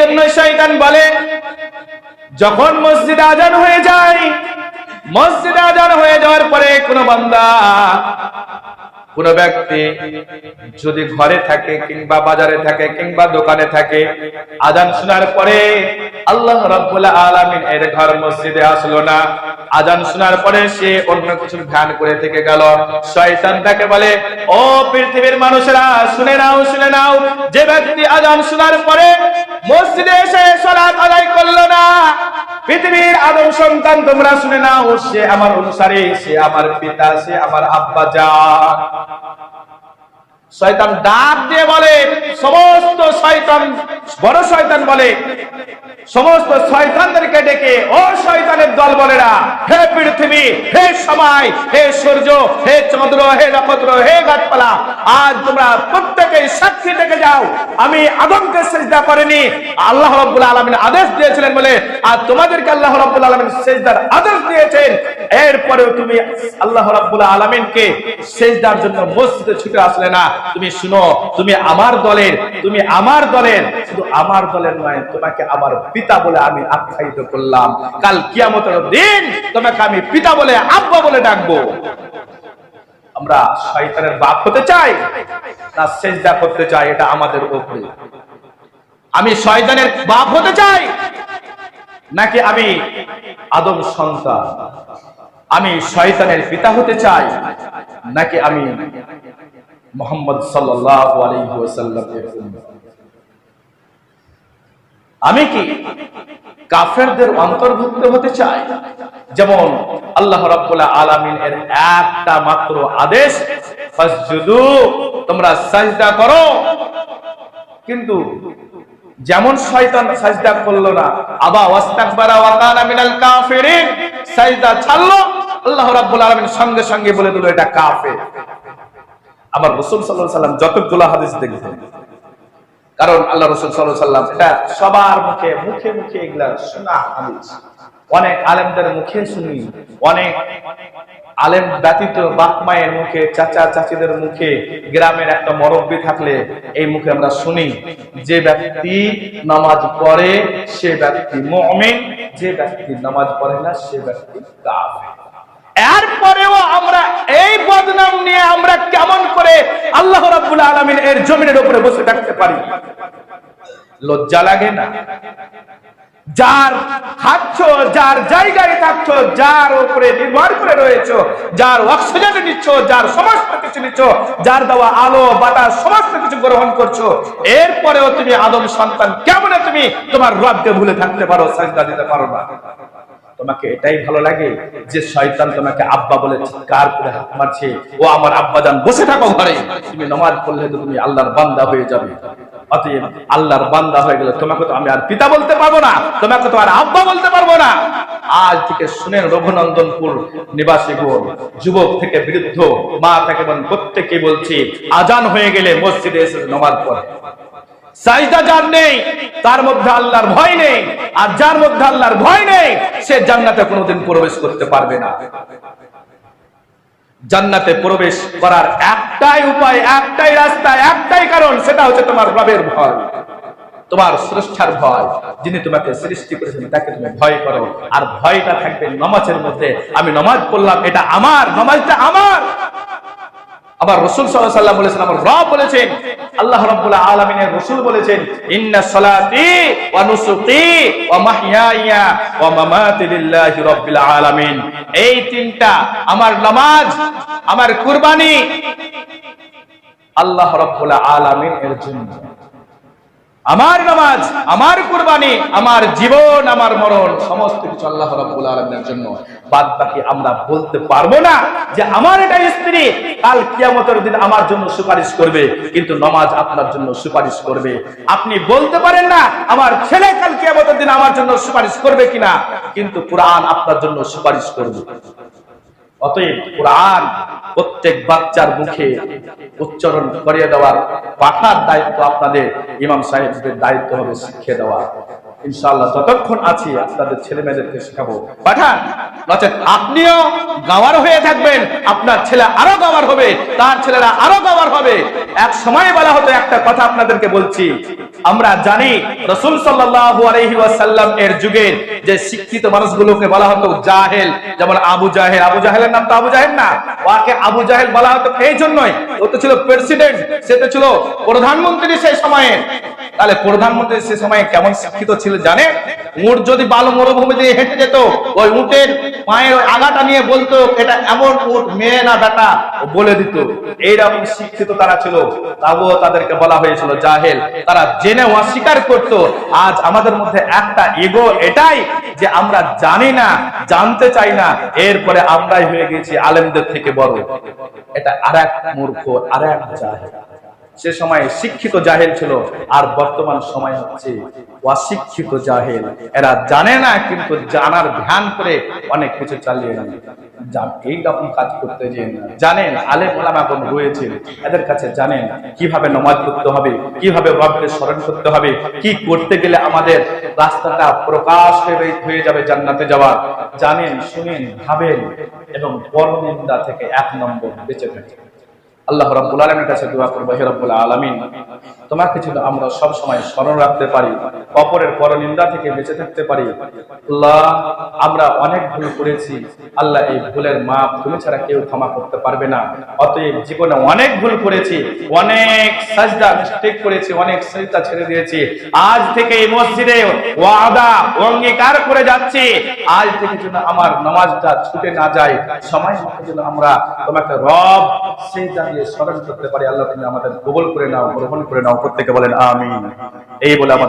জন্য শয়তান বলে, যখন মসজিদ আজান হয়ে যায়, মসজিদ আজান হয়ে যাওয়ার পরে কোন বান্দা কোন ব্যক্তি যদি ঘরে থাকে কিংবা বাজারে থাকে কিংবা দোকানে থাকে, আজান শোনার পরে আল্লাহ রাব্বুল আলামিন এর ঘর মসজিদে আসলো না। আজান শোনার পরে সে অন্য কিছু ধ্যান করে থেকে গেল। শয়তান তাকে বলে, ও পৃথিবীর মানুষেরা, শুনে নাও শুনে নাও, যে ব্যক্তি আজান শোনার পরে মসজিদে এসে সালাত আদায় করল না পৃথিবীর আদম সন্তান তোমরা শুনে নাও, সে আমার অনুসারে, সে আমার পিতা, সে আমার আব্বা যা শয়তান ডাক দিয়ে বলে, সমস্ত শয়তান, বড় শয়তান বলে, সমস্ত শয়তানদেরকে ডেকে, ও শয়তানের দল বলেরা, হে পৃথিবী হে সময় হে সূর্য, হে চন্দ্র, হে নক্ষত্র, হে গাছপালা, আজ তোমরা প্রত্যেকেই সাক্ষী থেকে যাও। আমি আদমকে সেজদা করিনি, আল্লাহ রাব্বুল আলামিন আদেশ দিয়েছিলেন বলে, আর তোমাদেরকে আল্লাহ রাব্বুল আলামিন সেজদার আদেশ দিয়েছেন। এরপরেও তুমি আল্লাহ রাব্বুল আলামিনকে সেজদার জন্য মসজিদে ছুটে আসলে না। তুমি শুনো, তুমি আমার দলের, তুমি আমার দলের, শুধু আমার দলের নয়, তোমাকে আমার পিতা বলে আমি আখ্যায়িত করলাম। কাল কিয়ামতের দিন তোমাকে আমি পিতা বলে, আব্বা বলে ডাকবো। আমরা শয়তানের বাপ হতে চাই, না সেজদা করতে চাই, এটা আমাদের উপরে। আমি শয়তানের বাপ হতে চাই, নাকি আমি আদম সন্তান? আমি শয়তানের পিতা হতে চাই, নাকি আমি মোহাম্মদ উম্মত? আমি কি কাফেরদের অন্তর্ভুক্ত হতে চাই? যেমন আল্লাহ রাব্বুল আলামিন এর একটা মাত্র আদেশ, ফাসজুদু, তোমরা সাজদা করো। কিন্তু যেমন শয়তান সাজদা করল না আবা ওয়াস্তাকবারা ওয়া কানা মিনাল কাফিরিন, সাজদা ছাড়লো, আল্লাহ রাব্বুল আলামিন সঙ্গে সঙ্গে বলে দিল, এটা কাফের। আবার রাসূল সাল্লাল্লাহু আলাইহি সাল্লাম যতগুলো হাদিস দেখবেন, কারণ আল্লাহ রসুল সাল্লাহ সাল্লাম এটা সবার মুখে মুখে মুখে এগুলা শোনা হাদিস। অনেক আলেমদের মুখে শুনি, অনেক আলেম ব্যতীত বাপ মায়ের মুখে, চাচা চাচিদের মুখে, গ্রামের একটা মরব্বী থাকলে এই মুখে আমরা শুনি, যে ব্যক্তি নামাজ পড়ে, সে ব্যক্তি মুমিন, যে ব্যক্তি নামাজ পড়ে না, সে ব্যক্তি এরপরেও আমরা এই বদনাম নিয়ে আমরা কেমন করে আল্লাহ রাব্বুল আলামিন এর জমিনের উপরে বসে থাকতে পারি? লজ্জা লাগে না? যার খাচ্ছ, যার জায়গায় থাকছ, যার উপরে নির্ভর করে রয়েছে, যার অক্সিজেন নিচ্ছ, যার সমস্ত কিছু নিচ্ছ, যার দেওয়া আলো, বাতাস, সমস্ত কিছু গ্রহণ করছ, এরপরেও তুমি আদম সন্তান, কেমনে তুমি তোমার রবকে ভুলে থাকতে পারো, সাজদা দিতে পারো না? তোমাকে এটাই ভালো লাগে যে শয়তান তোমাকে আব্বা বলে চিৎকার করে হাত মারছে, ও আমার আব্বা জান বসে থাকো ঘরে, তুমি নামাজ পড়লে তো তুমি আল্লাহর বান্দা হয়ে যাবে। অতএব আল্লাহর বান্দা হয়ে গেলে তোমাকে তো আমি আর পিতা বলতে পারব না, তোমাকে তো আর আব্বা বলতে পারব না। আজ থেকে শুনেন রঘুনন্দনপুর নিবাসী বোন, যুবক থেকে বৃদ্ধ, মা থেকে বোন প্রত্যেকে বলছি, আজান হয়ে গেলে মসজিদে এসে নামাজ পড়ে। সাজদা যার নেই, তার মধ্যে আল্লাহর ভয় নেই, আর যার মধ্যে আল্লাহর ভয় নেই, সে জান্নাতে কোনোদিন প্রবেশ করতে পারবে না। জান্নাতে প্রবেশ করার একটাই উপায়, একটাই রাস্তা, একটাই কারণ, সেটা হচ্ছে তোমার রবের ভয়। তোমার স্রষ্টার ভয়, যিনি তোমাকে সৃষ্টি করেছেন, তাকে তুমি ভয় করো। আর ভয়টা থাকবে নমাজের মধ্যে। আমি নমাজ পড়লাম, এটা আমার, নমাজটা আমার। আবার রসুল সাল্লাম বলেছেন, আমার রব বলেছেন, আল্লাহ আলমিনের রসুল বলেছেন আলামিন। এই তিনটা, আমার নামাজ, আমার কুরবানি, আল্লাহ রাব্বুল আলামিন এর জন্য। আমার নামাজ, আমার কুরবানি, আমার জীবন, আমার মরণ, সমস্ত কিছু আল্লাহ রাব্বুল আলামিনের জন্য। বাদ বাকি আমরা বলতে পারব না যে আমার এটা স্ত্রী কাল কিয়ামতের দিন আমার জন্য সুপারিশ করবে, কিন্তু নামাজ আপনার জন্য সুপারিশ করবে। আপনি বলতে পারেন না, আমার ছেলে কাল কিয়ামতের দিন আমার জন্য সুপারিশ করবে কিনা, কিন্তু কোরআন আপনার জন্য সুপারিশ করবে। অতএব কোরআন প্রত্যেক বাচ্চার মুখে উচ্চারণ করিয়ে দেওয়ার পাঠার দায়িত্ব আপনাদের ইমাম সাহেবদের দায়িত্ব হবে শিখিয়ে দেওয়া। ইনশাআল্লাহ যতক্ষণ আছি আপনাদের ছেলে মেয়েদেরকে শেখাবো। পাঠান, নচেত আপনিও গাওয়ার হয়ে থাকবেন, আপনার ছেলে আরও গাওয়ার হবে, তার ছেলেরা আরও গাওয়ার হবে। এক সময় বলা হতো একটা কথা আপনাদেরকে বলছি, আমরা জানি রসুল ওয়াসাল্লাম এর যুগের যে শিক্ষিত মানুষগুলোকে বলা হতো জাহেল, যেমন আবু জাহেল। আবু জাহেলের নাম তো আবু জাহেল না, ওয়াকে আবু জাহেল বলা হতো এই জন্যই। ও তো ছিল প্রেসিডেন্ট, সে তো ছিল প্রধানমন্ত্রী সেই সময়ে। তাহলে প্রধানমন্ত্রী সে সময় কেমন শিক্ষিত ছিল? জানে? উট যদি বালু মরুভূমি দিয়ে হেঁটে যেত, ওই উটের পায়ের ওই আগাটা নিয়ে বলতো, এটা এমন উট, মেয়ে না বেটা? বলে দিত। এইরকম শিক্ষিত তারা ছিল। তাও তাদেরকে বলা হয়েছিল, জাহেল, তারা জেনে অস্বীকার করত। আজ আমাদের মধ্যে একটা ইগো এটাই যে আমরা জানি না, জানতে চাই না। এরপরে আমরাই হয়ে গেছি আলেমদের থেকে বড়। এটা আর এক মূর্খ আর এক জাহেল। সে সময় শিক্ষিত জাহেল ছিল, আর বর্তমান সময় হচ্ছে অশিক্ষিত জাহেল। এরা জানে না, কিন্তু জানার ধ্যান করে অনেক কিছু চালিয়ে যা- এইরকম কাজ করতে যে জানেন ওলামাগণ রয়েছেন, এদের কাছে জানেন কীভাবে নমাজ করতে হবে, কীভাবে রবকে স্মরণ করতে হবে, কি করতে গেলে আমাদের রাস্তাটা প্রকাশ হয়ে যাবে জান্নাতে যাওয়ার। জানেন, শুনেন, ভাবেন এবং পরনিন্দা থেকে এক নম্বর বেঁচে থাকেন আল্লাহ রাব্বুল আলামিনের কাছে দোয়া করব হে রব্বুল আলামিন। তোমাকে যেন আমরা সব সময় স্মরণ রাখতে পারি, অপরের পরনিন্দা থেকে বেঁচে থাকতে পারি, আল্লাহ, আমরা অনেক ভুল করেছি। আল্লাহ এই ভুলের মাপ তুমি ছাড়া কেউ ক্ষমা করতে পারবে না। অতএব জীবনে অনেক ভুল করেছি, অনেক সাজদা মিস্টেক করেছি, অনেক সাজদা ছেড়ে দিয়েছি। আজ থেকে এই মসজিদে ওয়াদা, অঙ্গীকার করে যাচ্ছি। আজ থেকে যেন আমার নামাজটা ছুটে না যায়, সময় মতো যেন আমরা তোমাকে রব সেই জানিয়ে স্মরণ করতে পারি। আল্লাহ তুমি আমাদের কবুল করে নাও, গ্রহণ করে নাও। প্রত্যেকে বলেন আমিন। এই বলে আমার